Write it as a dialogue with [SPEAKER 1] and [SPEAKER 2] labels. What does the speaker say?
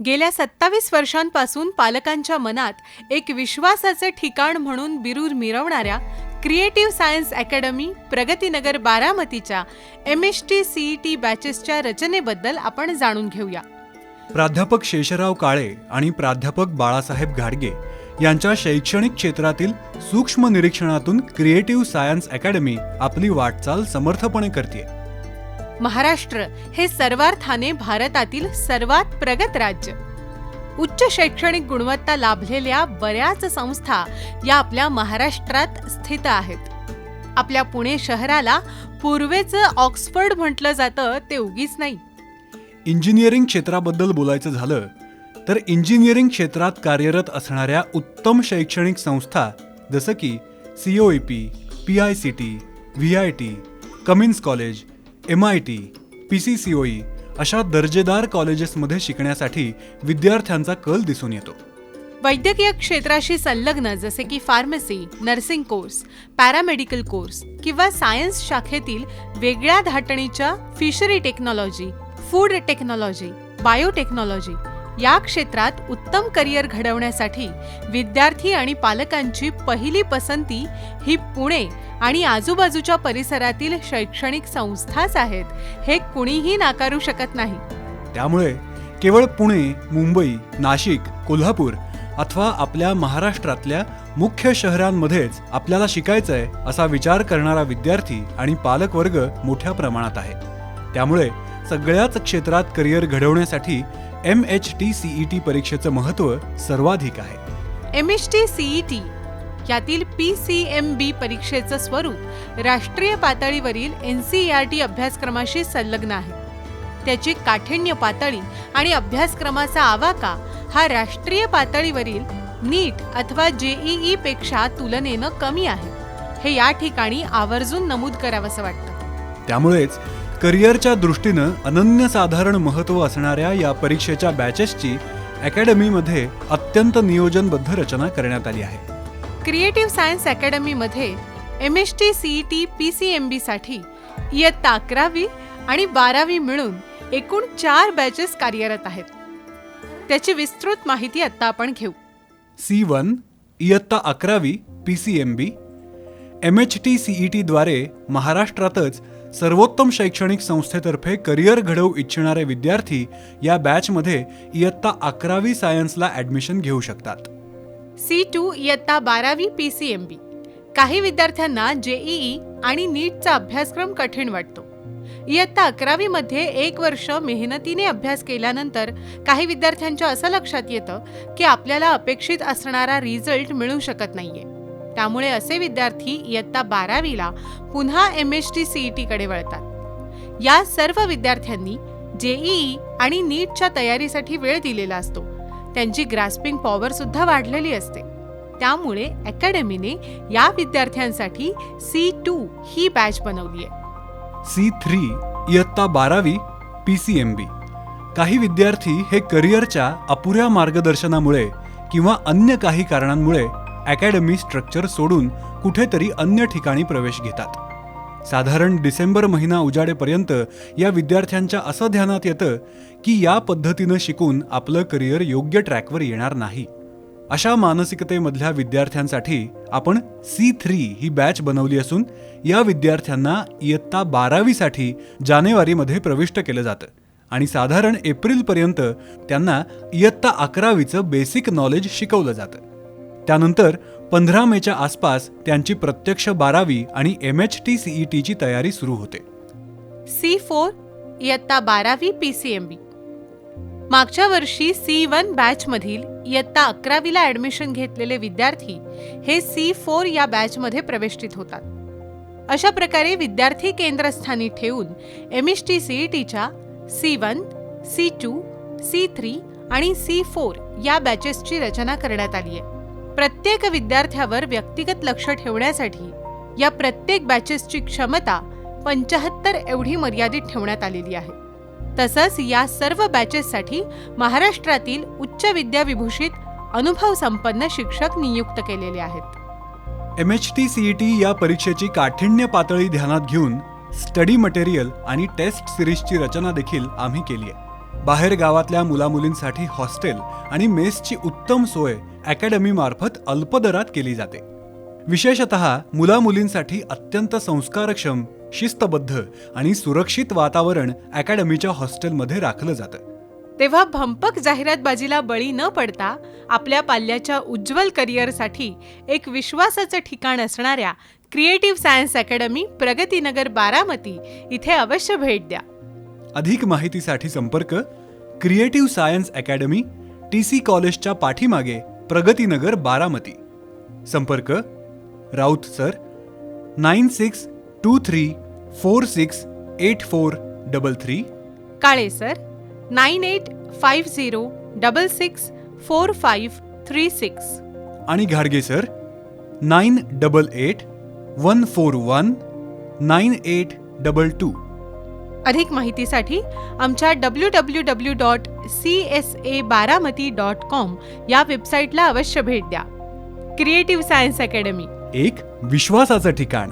[SPEAKER 1] गेल्या सत्तावीस वर्षांपासून पालकांच्या मनात एक विश्वासाचं ठिकाण म्हणून बिरूर मिरवणाऱ्या क्रिएटिव्ह सायन्स अकॅडमी प्रगतीनगर बारामतीच्या M S T CE T बॅचेसच्या रचनेबद्दल आपण जाणून घेऊया.
[SPEAKER 2] प्राध्यापक शेषराव काळे आणि प्राध्यापक बाळासाहेब घाडगे यांच्या शैक्षणिक क्षेत्रातील सूक्ष्म निरीक्षणातून क्रिएटिव्ह सायन्स अकॅडमी आपली वाटचाल समर्थपणे करते
[SPEAKER 1] महाराष्ट्र हे सर्वार्थाने भारतातील सर्वात प्रगत राज्य. उच्च शैक्षणिक गुणवत्ता लाभलेल्या बऱ्याच संस्था या आपल्या महाराष्ट्रात स्थित आहेत. आपल्या पुणे शहराला पूर्वेचं ऑक्सफर्ड म्हटलं जातं ते उगीच नाही.
[SPEAKER 2] इंजिनिअरिंग क्षेत्राबद्दल बोलायचं झालं तर इंजिनिअरिंग क्षेत्रात कार्यरत असणाऱ्या उत्तम शैक्षणिक संस्था जसं की C O E P P I C T V I T Cummins college M I T P C C O E अशा दर्जेदार कॉलेजेसमध्ये शिकण्यासाठी विद्यार्थ्यांचा कल दिसून येतो.
[SPEAKER 1] वैद्यकीय क्षेत्राशी संलग्न जसे की pharmacy nursing course paramedical course किंवा सायन्स शाखेतील वेगळ्या धाटणीच्या fishery technology food technology biotechnology या क्षेत्रात उत्तम करिअर घडवण्यासाठी विद्यार्थी आणि पालकांची पहिली पसंती ही पुणे आणि आजूबाजूच्या परिसरातील शैक्षणिक संस्थाच आहेत. हे कुणीही नाकारू शकत नाही.
[SPEAKER 2] त्यामुळे केवळ पुणे मुंबई नाशिक कोल्हापूर अथवा आपल्या महाराष्ट्रातल्या मुख्य शहरांमध्येच आपल्याला शिकायचंय असा विचार करणारा विद्यार्थी आणि पालकवर्ग मोठ्या प्रमाणात आहे. त्यामुळे सगळ्याच क्षेत्रात करिअर घडवण्यासाठी M H T CE T परीक्षेचं महत्त्व सर्वाधिक आहे.
[SPEAKER 1] M S T CE T यातील पी सी एम बी परीक्षेचं स्वरूप राष्ट्रीय पातळीवरील एन सी आर टी अभ्यासक्रमाशी संलग्न आहे. त्याची काठिण्य पातळी आणि अभ्यासक्रमाचा आवाका हा राष्ट्रीय पातळीवरील नीट अथवा जेईई पेक्षा तुलनेनं कमी आहे. हे या ठिकाणी आवर्जून नमूद करावंसं वाटतं.
[SPEAKER 2] त्यामुळेच करिअरच्या दृष्टीनं अनन्यसाधारण महत्त्व असणाऱ्या या परीक्षेच्या बॅचेसची अकॅडमीमध्ये अत्यंत नियोजनबद्ध रचना करण्यात आली आहे.
[SPEAKER 1] Creative science अकॅडमीमध्ये M S T CE T P C M बीसाठी इयत्ता अकरावी आणि बारावी मिळून एकूण चार बॅचेस कार्यरत आहेत. त्याची विस्तृत माहिती आत्ता आपण घेऊ.
[SPEAKER 2] सी वन इयत्ता अकरावी P C M B M H T CE टीद्वारे महाराष्ट्रातच सर्वोत्तम शैक्षणिक संस्थेतर्फे करिअर घडवू इच्छिणारे विद्यार्थी या बॅचमध्ये इयत्ता अकरावी सायन्सला ॲडमिशन घेऊ शकतात.
[SPEAKER 1] सी टू इयत्ता बारावी पी सी एम बी. काही विद्यार्थ्यांना जेईई आणि नीटचा अभ्यासक्रम कठीण वाटतो. इयत्ता अकरावीमध्ये एक वर्ष मेहनतीने अभ्यास केल्यानंतर काही विद्यार्थ्यांच्या असं लक्षात येतं की आपल्याला अपेक्षित असणारा रिझल्ट मिळू शकत नाहीये. त्यामुळे असे विद्यार्थी इयत्ता बारावीला पुन्हा एम एच टी सीईटीकडे वळतात. या सर्व विद्यार्थ्यांनी जेईई आणि नीटच्या तयारीसाठी वेळ दिलेला असतो. त्यांची ग्रास्पिंग पॉवर सुद्धा वाढलेली असते. त्यामुळे अकॅडमीने या विद्यार्थ्यांसाठी सी टू ही बॅच बनवली आहे.
[SPEAKER 2] सी थ्री इयत्ता बारावी पी सी एम बी काही विद्यार्थी हे करिअरच्या अपुऱ्या मार्गदर्शनामुळे किंवा अन्य काही कारणांमुळे अकॅडमी स्ट्रक्चर सोडून कुठेतरी अन्य ठिकाणी प्रवेश घेतात. साधारण डिसेंबर महिना उजाडेपर्यंत या विद्यार्थ्यांच्या असं ध्यानात येतं की या पद्धतीनं शिकून आपलं करिअर योग्य ट्रॅकवर येणार नाही. अशा मानसिकतेमधल्या विद्यार्थ्यांसाठी आपण सी थ्री ही बॅच बनवली असून या विद्यार्थ्यांना इयत्ता बारावीसाठी जानेवारीमध्ये प्रविष्ट केलं जातं आणि साधारण एप्रिलपर्यंत त्यांना इयत्ता अकरावीचं बेसिक नॉलेज शिकवलं जातं. त्यानंतर पंधरा मेच्या आसपास त्यांची प्रत्यक्ष बारावी आणि एम एच टी सीई टीची तयारी सुरू होते.
[SPEAKER 1] सी फोर इयत्ता बारावी पी सी एम बी. मागच्या वर्षी सी वन बॅचमधील इयत्ता अकरावीला ॲडमिशन घेतलेले विद्यार्थी हे सी फोर या बॅचमध्ये प्रवेशित होतात. अशा प्रकारे विद्यार्थी केंद्रस्थानी ठेवून एम एच टी सी टीच्या C one C two C three आणि सी फोर या बॅचेसची रचना करण्यात आली आहे. प्रत्येक विद्यार्थ्यावर व्यक्तिगत लक्ष ठेवण्यासाठी या प्रत्येक बॅचेसची क्षमता पंचाहत्तर एवढी मर्यादित ठेवण्यात आलेली आहे. तसंच या सर्व बॅचेससाठी महाराष्ट्रातील उच्च विद्याविभूषित अनुभव संपन्न शिक्षक नियुक्त केलेले आहेत.
[SPEAKER 2] M H T CE T या परीक्षेची काठिण्य पातळी ध्यानात घेऊन स्टडी मटेरियल आणि टेस्ट सिरीजची रचना देखील आम्ही केली आहे. बाहेर गावातल्या मुलामुलींसाठी हॉस्टेल आणि मेसची उत्तम सोय अकॅडमी मार्फत अल्पदरात केली जाते. विशेषत मुलामुलींसाठी अत्यंत संस्कारक्षम शिस्तबद्ध आणि सुरक्षित वातावरण अकॅडमीच्या हॉस्टेलमध्ये राखलं जातं.
[SPEAKER 1] तेव्हा भंपक जाहिरातबाजीला बळी न पडता आपल्या पाल्याच्या उज्ज्वल करिअरसाठी एक विश्वासाचं ठिकाण असणाऱ्या creative science academy Pragatinagar Baramati इथे अवश्य भेट द्या.
[SPEAKER 2] अधिक माहितीसाठी संपर्क creative science academy T C कॉलेजच्या पाठीमागे प्रगतीनगर बारामती. संपर्क Raut sir nine six two three four six eight four double three.
[SPEAKER 1] Kale sir nine eight five zero double six four five three six.
[SPEAKER 2] आणि घाडगे sir nine double eight one four one nine eight double two.
[SPEAKER 1] अधिक माहितीसाठी आमच्या W W W dot C S A Baramati dot com या वेबसाईटला अवश्य भेट द्या. क्रिएटिव्ह सायन्स अकॅडमी
[SPEAKER 2] एक विश्वासाचं ठिकाण.